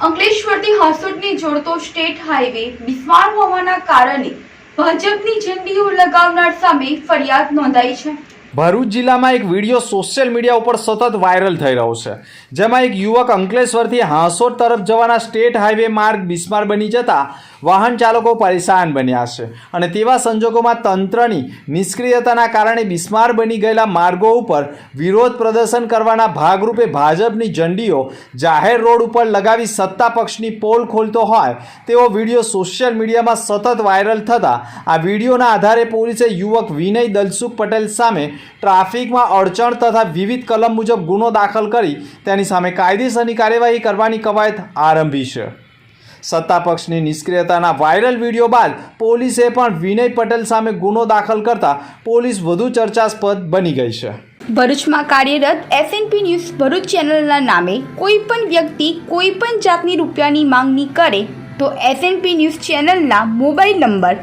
અંકલેશ્વરથી હાસોટને જોડતો state highway બિસ્માર હોવાના કારણે ભાજપની ઝંડીઓ લગાવનાર સામે ફરિયાદ નોંધાઈ છે. ભરૂચ જિલ્લામાં એક વીડિયો સોશિયલ મીડિયા ઉપર સતત વાયરલ થઈ રહ્યો છે, જેમાં એક યુવક અંકલેશ્વરથી હાંસોટ તરફ જવાના સ્ટેટ હાઈવે માર્ગ બિસ્માર બની જતા વાહન ચાલકો પરેશાન બન્યા છે અને તેવા સંજોગોમાં તંત્રની નિષ્ક્રિયતાના કારણે બિસ્માર બની ગયેલા માર્ગો ઉપર વિરોધ પ્રદર્શન કરવાના ભાગરૂપે ભાજપની ઝંડીઓ જાહેર રોડ ઉપર લગાવી સત્તા પક્ષની પોલ ખોલતો હોય તેવો વીડિયો સોશિયલ મીડિયામાં સતત વાયરલ થતા આ વિડીયોના આધારે પોલીસે યુવક વિનય દલસુખ પટેલ સામે ટ્રાફિકમાં અડચણ તથા વિવિધ કલમ મુજબ ગુનો દાખલ કરી તેની સામે કાયદેસરની કાર્યવાહી કરવાની કવાયત આરંભી છે. સત્તા પક્ષની નિષ્ક્રિયતાના વાયરલ વીડિયો બાદ પોલીસે પણ વિનય પટેલ સામે ગુનો દાખલ કરતા પોલીસ વધુ ચર્ચાસ્પદ બની ગઈ છે. ભરૂચમાં કાર્યરત એસએનપી ન્યૂઝ ભરૂચ ચેનલના નામે કોઈ પણ વ્યક્તિ કોઈ પણ જાતની રૂપિયાની માંગણી કરે તો એસએનપી ન્યૂઝ ચેનલના મોબાઈલ નંબર